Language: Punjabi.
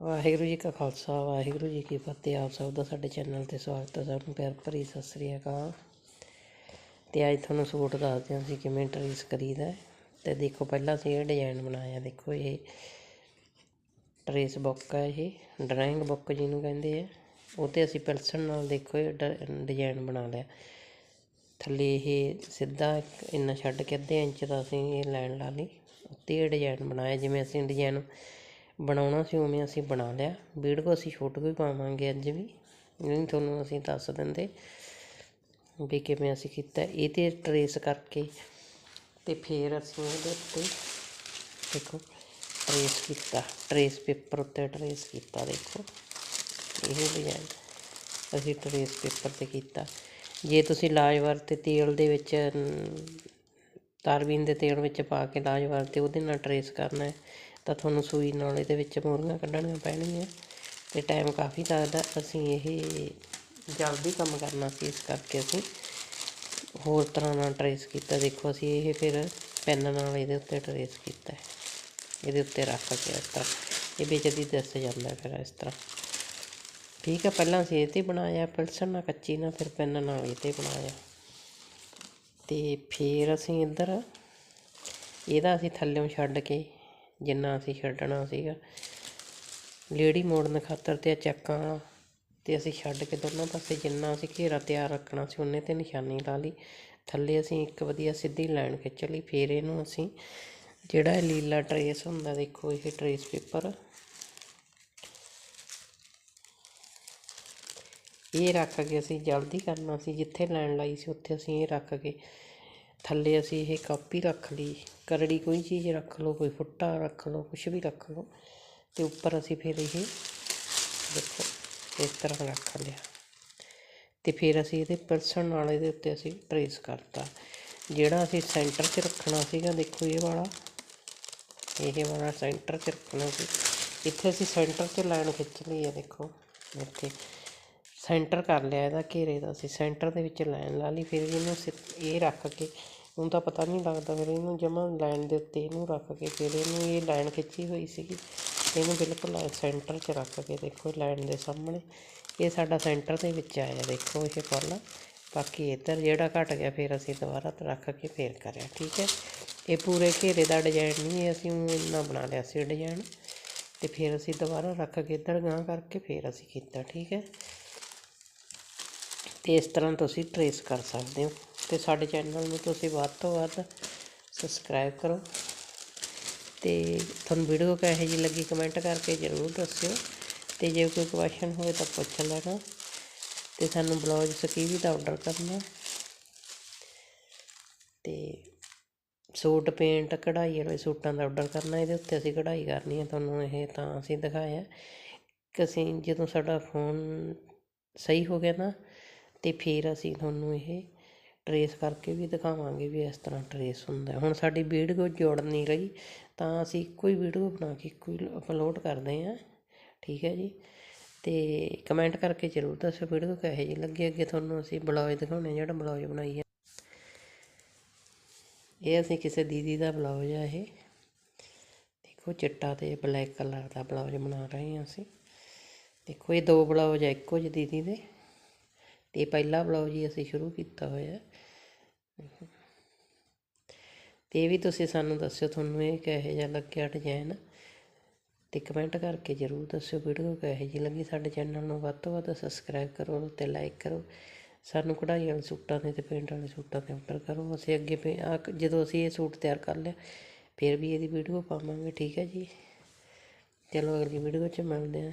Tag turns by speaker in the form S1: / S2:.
S1: ਵਾਹਿਗੁਰੂ ਜੀ ਕਾ ਖਾਲਸਾ, ਵਾਹਿਗੁਰੂ ਜੀ ਕੀ ਫਤਿਹ। ਆਪ ਸਭ ਦਾ ਸਾਡੇ ਚੈਨਲ ਤੇ ਸਵਾਗਤ ਹੈ। ਸਭ ਨੂੰ ਪਿਆਰ ਭਰੀ ਸਤਿ ਸ੍ਰੀ ਅਕਾਲ। ਤੇ ਅੱਜ ਤੁਹਾਨੂੰ ਸੂਟ ਦੱਸਦੇ ਹਾਂ ਅਸੀਂ ਕਿਵੇਂ ਟਰੇਸ ਕਰੀਦਾ ਹੈ। ਤੇ ਦੇਖੋ, ਪਹਿਲਾਂ ਅਸੀਂ ਇਹ ਡਿਜ਼ਾਈਨ ਬਣਾਇਆ ਦੇਖੋ, ਇਹ ਟਰੇਸ ਬੁੱਕ ਹੈ ਇਹ ਡਰਾਇੰਗ ਬੁੱਕ ਜਿਹਨੂੰ ਕਹਿੰਦੇ ਆ। ਉਹ 'ਤੇ ਅਸੀਂ ਪੈਨਸਲ ਨਾਲ ਦੇਖੋ, ਇਹ ਡਿਜ਼ਾਈਨ ਬਣਾ ਲਿਆ। ਥੱਲੇ ਇਹ ਸਿੱਧਾ ਇੰਨਾ ਛੱਡ ਕੇ ਅੱਧੇ ਇੰਚ ਦਾ ਅਸੀਂ ਇਹ ਲਾਈਨ ਲਾ ਲਈ। ਉੱਤੇ ਇਹ ਡਿਜ਼ਾਈਨ ਬਣਾਇਆ, ਜਿਵੇਂ ਅਸੀਂ ਡਿਜ਼ਾਈਨ ਬਣਾਉਣਾ ਸੀ, ਉਵੇਂ ਅਸੀਂ ਬਣਾ ਲਿਆ। ਵੀਡੀਓ ਅਸੀਂ ਛੋਟ ਵੀ ਪਾਵਾਂਗੇ ਅੱਜ ਵੀ। ਨਹੀਂ ਤੁਹਾਨੂੰ ਅਸੀਂ ਦੱਸ ਦਿੰਦੇ ਵੀ ਕਿਵੇਂ ਅਸੀਂ ਕੀਤਾ। ਇਹ 'ਤੇ ਟਰੇਸ ਕਰਕੇ ਤੇ ਫਿਰ ਅਸੀਂ ਇਹਦੇ ਉੱਤੇ ਦੇਖੋ ਟਰੇਸ ਕੀਤਾ। ਟਰੇਸ ਪੇਪਰ ਉੱਤੇ ਟਰੇਸ ਕੀਤਾ, ਦੇਖੋ। ਇਹ ਡਿਜ਼ਾਈਨ ਅਸੀਂ ਟਰੇਸ ਪੇਪਰ ਤੇ ਕੀਤਾ। ਜੇ ਤੁਸੀਂ ਲਾਜਵਰ ਤੇ ਤੇਲ ਦੇ ਵਿੱਚ ਤਾਰਬੀਨ ਦੇ ਤੇਲ ਵਿੱਚ ਪਾ ਕੇ ਲਾਜਵਰ ਤੇ ਉਹਦੇ ਨਾਲ ਟਰੇਸ ਕਰਨਾ ਹੈ। ਤਾਂ ਤੁਹਾਨੂੰ ਸੂਈ ਨਾਲ ਇਹਦੇ ਵਿੱਚ ਮੋਰੀਆਂ ਕੱਢਣੀਆਂ ਪੈਣਗੀਆਂ ਤੇ ਟਾਈਮ ਕਾਫੀ ਲੱਗਦਾ। ਅਸੀਂ ਇਹ ਜਲਦੀ ਕੰਮ ਕਰਨਾ ਸੀ, ਇਸ ਕਰਕੇ ਅਸੀਂ ਹੋਰ ਤਰ੍ਹਾਂ ਨਾਲ ਟਰੇਸ ਕੀਤਾ। ਦੇਖੋ, ਅਸੀਂ ਇਹ ਫਿਰ ਪੈਨ ਨਾਲ ਇਹਦੇ ਉੱਤੇ ਟਰੇਸ ਕੀਤਾ ਹੈ। ਇਹਦੇ ਉੱਤੇ ਰੱਖ ਕੇ ਇਸ ਤਰ੍ਹਾਂ। ਇਹ ਵਿੱਚ ਦੀ ਦਿਸ ਜਾਂਦਾ ਫਿਰ ਇਸ ਤਰ੍ਹਾਂ। ਠੀਕ ਹੈ, ਪਹਿਲਾਂ ਅਸੀਂ ਇਹ 'ਤੇ ਬਣਾਇਆ ਪੈਨਸਲ ਨਾਲ ਕੱਚੀ ਨਾਲ, ਫਿਰ ਪੈਨ ਨਾਲ ਇਹ 'ਤੇ ਬਣਾਇਆ। ਤੇ ਫਿਰ ਅਸੀਂ ਇੱਧਰ ਇਹਦਾ ਅਸੀਂ ਥੱਲਿਓਂ ਛੱਡ ਕੇ ਜਿੰਨਾ ਅਸੀਂ ਛੱਡਣਾ ਸੀਗਾ ਲੇਡੀ ਮੋੜਨ ਖਾਤਰ ਤੇ ਚੱਕਾਂ ਵਾਲਾ ਤੇ ਅਸੀਂ ਛੱਡ ਕੇ ਦੋਨੋਂ ਪਾਸੇ ਜਿੰਨਾ ਅਸੀਂ ਘੇਰਾ ਤਿਆਰ ਰੱਖਣਾ ਸੀ ਉਹਨੇ ਤੇ ਨਿਸ਼ਾਨੀ ਲਾ ਲਈ। ਥੱਲੇ ਅਸੀਂ ਇੱਕ ਵਧੀਆ ਸਿੱਧੀ ਲਾਈਨ ਖਿੱਚ ਲਈ, ਫਿਰ ਇਹਨੂੰ ਅਸੀਂ ਜਿਹੜਾ ਲੀਲਾ ਟਰੇਸ ਹੁੰਦਾ ਦੇਖੋ, ਇਹ ਟਰੇਸ ਪੇਪਰ ਇਹ ਰੱਖ ਕੇ ਅਸੀਂ ਜਲਦੀ ਕਰਨਾ ਸੀ, ਜਿੱਥੇ ਲਾਈਨ ਲਾਈ ਸੀ ਉੱਥੇ ਅਸੀਂ ਇਹ ਰੱਖ ਕੇ ਥੱਲੇ ਅਸੀਂ ਇਹ ਕਾਪੀ ਰੱਖ ਲਈ। ਕਰੜੀ ਕੋਈ ਚੀਜ਼ ਰੱਖ ਲਓ, ਕੋਈ ਫੁੱਟਾ ਰੱਖ ਲਓ ਕੁਝ ਵੀ ਰੱਖ ਲਓ। ਤੇ ਉੱਪਰ ਅਸੀਂ ਫਿਰ ਇਹ ਦੇਖੋ, ਇਸ ਤਰ੍ਹਾਂ ਰੱਖ ਲਿਆ। ਤੇ ਫਿਰ ਅਸੀਂ ਇਹਦੇ ਪਰਸਨ ਨਾਲ ਇਹਦੇ ਉੱਤੇ ਅਸੀਂ ਟਰੇਸ ਕਰਤਾ। ਜਿਹੜਾ ਅਸੀਂ ਸੈਂਟਰ 'ਚ ਰੱਖਣਾ ਸੀਗਾ, ਦੇਖੋ ਇਹ ਵਾਲਾ। ਇਹ ਵਾਲਾ ਸੈਂਟਰ 'ਚ ਰੱਖਣਾ ਸੀ। ਇੱਥੇ ਅਸੀਂ ਸੈਂਟਰ 'ਚ ਲਾਈਨ ਖਿੱਚ ਲਈ ਹੈ ਦੇਖੋ। ਇੱਥੇ ਸੈਂਟਰ ਕਰ ਲਿਆ ਇਹਦਾ ਘੇਰੇ ਦਾ ਅਸੀਂ ਸੈਂਟਰ ਦੇ ਵਿੱਚ ਲਾਈਨ ਲਾ ਲਈ, ਫਿਰ ਇਹਨੂੰ ਸਿ- ਇਹ ਰੱਖ ਕੇ ਹੁਣ ਤਾਂ ਪਤਾ ਨਹੀਂ ਲੱਗਦਾ, ਫਿਰ ਇਹਨੂੰ ਜਮਾ ਲਾਈਨ ਦੇ ਉੱਤੇ ਇਹਨੂੰ ਰੱਖ ਕੇ ਫਿਰ ਇਹਨੂੰ ਇਹ ਲਾਈਨ ਖਿੱਚੀ ਹੋਈ ਸੀਗੀ, ਇਹਨੂੰ ਬਿਲਕੁਲ ਸੈਂਟਰ 'ਚ ਰੱਖ ਕੇ ਦੇਖੋ ਲਾਈਨ ਦੇ ਸਾਹਮਣੇ, ਇਹ ਸਾਡਾ ਸੈਂਟਰ ਦੇ ਵਿੱਚ ਆਇਆ, ਦੇਖੋ ਇਹ ਫੁੱਲ ਬਾਕੀ ਇੱਧਰ ਜਿਹੜਾ ਘਟ ਗਿਆ ਫਿਰ ਅਸੀਂ ਦੁਬਾਰਾ ਰੱਖ ਕੇ ਫੇਰ ਕਰਿਆ, ਠੀਕ ਹੈ? ਇਹ ਪੂਰੇ ਘੇਰੇ ਦਾ ਡਿਜ਼ਾਈਨ ਨਹੀਂ ਹੈ ਅਸੀਂ ਇੰਨਾ ਬਣਾ ਲਿਆ ਸੀ ਡਿਜ਼ਾਈਨ, ਤੇ ਫਿਰ ਅਸੀਂ ਦੁਬਾਰਾ ਰੱਖ ਕੇ ਇੱਧਰ ਗਾਂ ਕਰਕੇ ਫਿਰ ਅਸੀਂ ਕੀਤਾ, ਠੀਕ ਹੈ? ਇਸ ਤਰ੍ਹਾਂ ਤੁਸੀਂ ਟਰੇਸ ਕਰ ਸਕਦੇ ਹੋ। ਤੇ ਸਾਡੇ ਚੈਨਲ ਨੂੰ ਤੁਸੀਂ ਵੱਧ ਤੋਂ ਵੱਧ ਸਬਸਕ੍ਰਾਈਬ ਕਰੋ। ਤੇ ਤੁਹਾਨੂੰ ਵੀਡੀਓ ਕਿਹੋ ਜਿਹੀ ਲੱਗੀ ਕਮੈਂਟ ਕਰਕੇ ਜ਼ਰੂਰ ਦੱਸਿਓ। ਤੇ ਜੇ ਕੋਈ ਕੁਐਸਚਨ ਹੋਵੇ ਤਾਂ ਪੁੱਛ ਲੈਣਾ। ਤੇ ਸਾਨੂੰ ਬਲੌਗ ਸਕੀਵੀ ਦਾ ਆਰਡਰ ਕਰਨਾ। ਤੇ ਸੂਟ ਪੇਂਟ ਕਢਾਈ ਵਾਲੇ ਸੂਟਾਂ ਦਾ ਆਰਡਰ ਕਰਨਾ। ਇਹਦੇ ਉੱਤੇ ਅਸੀਂ ਕਢਾਈ ਕਰਨੀ ਹੈ ਤੁਹਾਨੂੰ ਇਹ ਤਾਂ ਅਸੀਂ ਦਿਖਾਇਆ। ਕਿ ਅਸੀਂ ਜਦੋਂ ਸਾਡਾ ਫੋਨ ਸਹੀ ਹੋ ਗਿਆ ਨਾ ਅਤੇ ਫਿਰ ਅਸੀਂ ਤੁਹਾਨੂੰ ਇਹ ਟਰੇਸ ਕਰਕੇ ਵੀ ਦਿਖਾਵਾਂਗੇ ਵੀ ਇਸ ਤਰ੍ਹਾਂ ਟਰੇਸ ਹੁੰਦਾ ਹੁਣ ਸਾਡੀ ਵੀਡੀਓ ਜੁੜ ਨਹੀਂ ਰਹੀ, ਤਾਂ ਅਸੀਂ ਇੱਕੋ ਹੀ ਵੀਡੀਓ ਬਣਾ ਕੇ ਇੱਕੋ ਹੀ ਅਪਲੋਡ ਕਰਦੇ ਹਾਂ। ਠੀਕ ਹੈ ਜੀ? ਅਤੇ ਕਮੈਂਟ ਕਰਕੇ ਜ਼ਰੂਰ ਦੱਸਿਓ ਵੀਡੀਓ ਕਿਹੋ ਜਿਹੀ ਲੱਗੀ, ਅੱਗੇ ਤੁਹਾਨੂੰ ਅਸੀਂ ਬਲੌਗ ਦਿਖਾਉਣੇ ਜਿਹੜਾ ਬਲੌਗ ਬਣਾਈ ਹੈ। ਇਹ ਅਸੀਂ ਕਿਸੇ ਦੀਦੀ ਦਾ ਬਲੌਗ ਆ ਇਹ। ਦੇਖੋ ਚਿੱਟਾ ਤੇ ਬਲੈਕ ਕਲਰ ਦਾ ਬਲੌਜ ਬਣਾ ਰਹੇ ਹਾਂ ਅਸੀਂ। ਦੇਖੋ ਇਹ ਦੋ ਬਲੌਜ ਆ, ਇੱਕੋ ਜਿਹੇ ਦੀਦੀ ਦੇ। ਅਤੇ ਪਹਿਲਾ ਬਲੌਗ ਹੀ ਅਸੀਂ ਸ਼ੁਰੂ ਕੀਤਾ ਹੋਇਆ ਅਤੇ ਇਹ ਵੀ ਤੁਸੀਂ ਸਾਨੂੰ ਦੱਸਿਓ, ਤੁਹਾਨੂੰ ਇਹ ਕਿਹੋ ਜਿਹਾ ਲੱਗਿਆ ਡਿਜ਼ਾਇਨ ਅਤੇ ਕਮੈਂਟ ਕਰਕੇ ਜ਼ਰੂਰ ਦੱਸਿਓ ਵੀਡੀਓ ਕਿਹੋ ਜਿਹੀ ਲੱਗੀ ਸਾਡੇ ਚੈਨਲ ਨੂੰ। ਵੱਧ ਤੋਂ ਵੱਧ ਸਬਸਕ੍ਰਾਈਬ ਕਰੋ ਅਤੇ ਲਾਈਕ ਕਰੋ। ਸਾਨੂੰ ਕਢਾਈ ਵਾਲੇ ਸੂਟਾਂ ਦੇ ਅਤੇ ਪੇਂਟ ਵਾਲੇ ਸੂਟਾਂ ਦੇ ਆਰਡਰ ਕਰੋ। ਅਸੀਂ ਅੱਗੇ ਪੇ- ਆ ਕ- ਜਦੋਂ ਅਸੀਂ ਇਹ ਸੂਟ ਤਿਆਰ ਕਰ ਲਿਆ, ਫਿਰ ਵੀ ਇਹਦੀ ਵੀਡੀਓ ਪਾਵਾਂਗੇ, ਠੀਕ ਹੈ ਜੀ? ਚਲੋ ਅਗਲੀ ਵੀਡੀਓ 'ਚ ਮਿਲਦੇ ਹਾਂ।